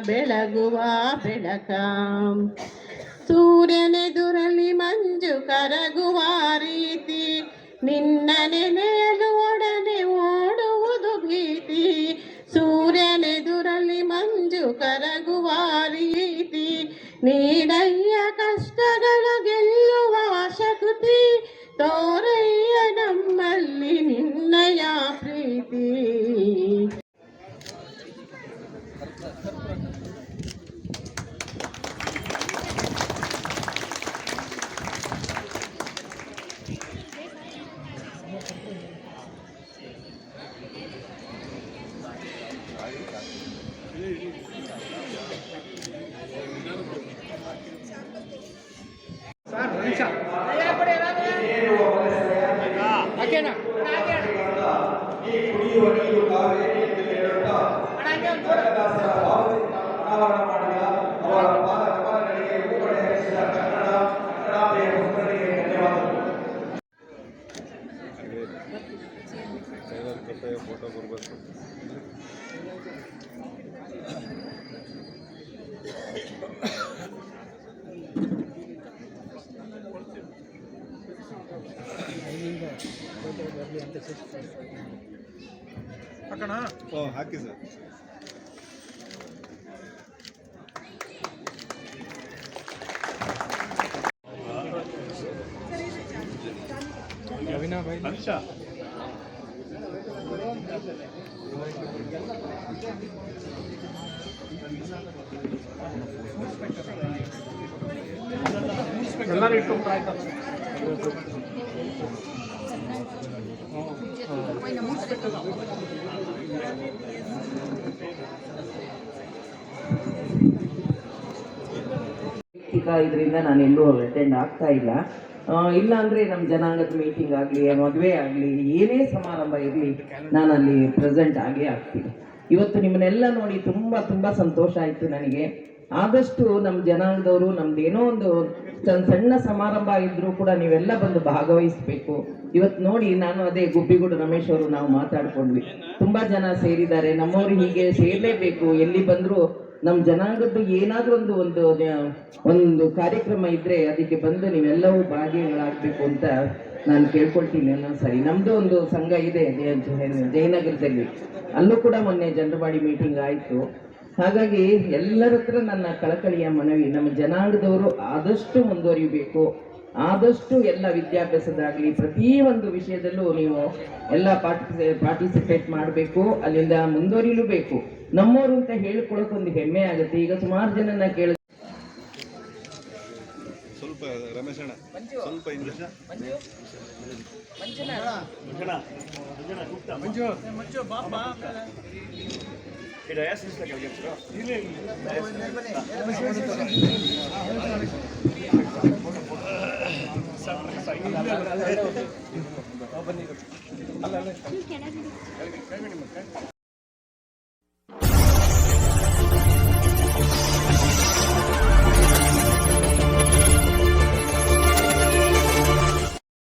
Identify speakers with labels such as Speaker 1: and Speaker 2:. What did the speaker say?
Speaker 1: ಬೆಳಗುವ ಬೆಳಕ. ಸೂರ್ಯನೆದುರಲ್ಲಿ ಮಂಜು ಕರಗುವ ರೀತಿ ನಿನ್ನ ನೆನೆಯಲು ಒಡನೆ ಓಡುವುದು ಭೀತಿ. ಸೂರ್ಯನೆದುರಲ್ಲಿ ಮಂಜು ಕರಗುವ ರೀತಿ, ನೀಡಯ್ಯ ಕಷ್ಟಗಳ ಗೆಲ್ಲುವ ಶಕ್ತಿ, ತೋರಯ್ಯ ನಮ್ಮಲ್ಲಿ ನಿನ್ನಯ
Speaker 2: ಫೋಟೋ ಬರಬೇಕು ಓ ಹಾಕಿ ಸರ್
Speaker 3: ಇದರಿಂದ ನಾನು ಎಲ್ಲೂ ಅಟೆಂಡ್ ಆಗ್ತಾ ಇಲ್ಲ. ಇಲ್ಲ ಅಂದ್ರೆ ನಮ್ಮ ಜನಾಂಗದ ಮೀಟಿಂಗ್ ಆಗಲಿ ಮದುವೆ ಆಗಲಿ, ಏನೇ ಸಮಾರಂಭ ಇರಲಿ, ನಾನು ಅಲ್ಲಿ ಪ್ರೆಸೆಂಟ್ ಆಗೇ ಆಗ್ತೀನಿ. ಇವತ್ತು ನಿಮ್ಮನ್ನೆಲ್ಲ ನೋಡಿ ತುಂಬ ತುಂಬ ಸಂತೋಷ ಆಯಿತು ನನಗೆ. ಆದಷ್ಟು ನಮ್ಮ ಜನಾಂಗದವರು ನಮ್ದು ಏನೋ ಒಂದು ಸಣ್ಣ ಸಮಾರಂಭ ಇದ್ರೂ ಕೂಡ ನೀವೆಲ್ಲ ಬಂದು ಭಾಗವಹಿಸಬೇಕು. ಇವತ್ತು ನೋಡಿ ನಾನು ಅದೇ ಗುಬ್ಬಿಗೂಡು ರಮೇಶ್ ಅವರು ನಾವು ಮಾತಾಡ್ಕೊಂಡ್ವಿ. ತುಂಬಾ ಜನ ಸೇರಿದ್ದಾರೆ. ನಮ್ಮವರು ಹೀಗೆ ಸೇರಲೇಬೇಕು. ಎಲ್ಲಿ ಬಂದ್ರು ನಮ್ಮ ಜನಾಂಗದ್ದು ಏನಾದ್ರೂ ಒಂದು ಒಂದು ಒಂದು ಕಾರ್ಯಕ್ರಮ ಇದ್ರೆ ಅದಕ್ಕೆ ಬಂದು ನೀವೆಲ್ಲವೂ ಭಾಗಿಗಳಾಗ್ಬೇಕು ಅಂತ ನಾನು ಕೇಳ್ಕೊಳ್ತೀನಿ ಅನ್ನೋ ಸರಿ. ನಮ್ದು ಒಂದು ಸಂಘ ಇದೆ ಜಯ- ಜಯ- ಜಯನಗರದಲ್ಲಿ. ಅಲ್ಲೂ ಕೂಡ ಮೊನ್ನೆ ಜನರವಾಡಿ ಮೀಟಿಂಗ್ ಆಯಿತು. ಹಾಗಾಗಿ ಎಲ್ಲರ ಹತ್ರ ನನ್ನ ಕಳಕಳಿಯ ಮನವಿ, ನಮ್ಮ ಜನಾಂಗದವರು ಆದಷ್ಟು ಮುಂದುವರಿಬೇಕು. ಆದಷ್ಟು ಎಲ್ಲ ವಿದ್ಯಾಭ್ಯಾಸದಾಗಲಿ ಪ್ರತಿಯೊಂದು ವಿಷಯದಲ್ಲೂ ನೀವು ಎಲ್ಲ ಪಾರ್ಟಿಸಿ, ಪಾರ್ಟಿಸಿಪೇಟ್ ಮಾಡಬೇಕು, ಅಲ್ಲಿಂದ ಮುಂದುವರಿಲೂ ಬೇಕು. ನಮ್ಮವರು ಅಂತ ಹೇಳ್ಕೊಳಕ್ಕೆ ಒಂದು ಹೆಮ್ಮೆ ಆಗುತ್ತೆ. ಈಗ ಸುಮಾರು ಜನನ ಕೇಳ
Speaker 2: ಸ್ವಲ್ಪ ರಮೇಶ್ ಅಣ್ಣ ಸ್ವಲ್ಪ ಇಂಗ್ಲಿಷ್ ಮಂಜು ಮಂಜು ಬಾಪ ಬನ್ನಿ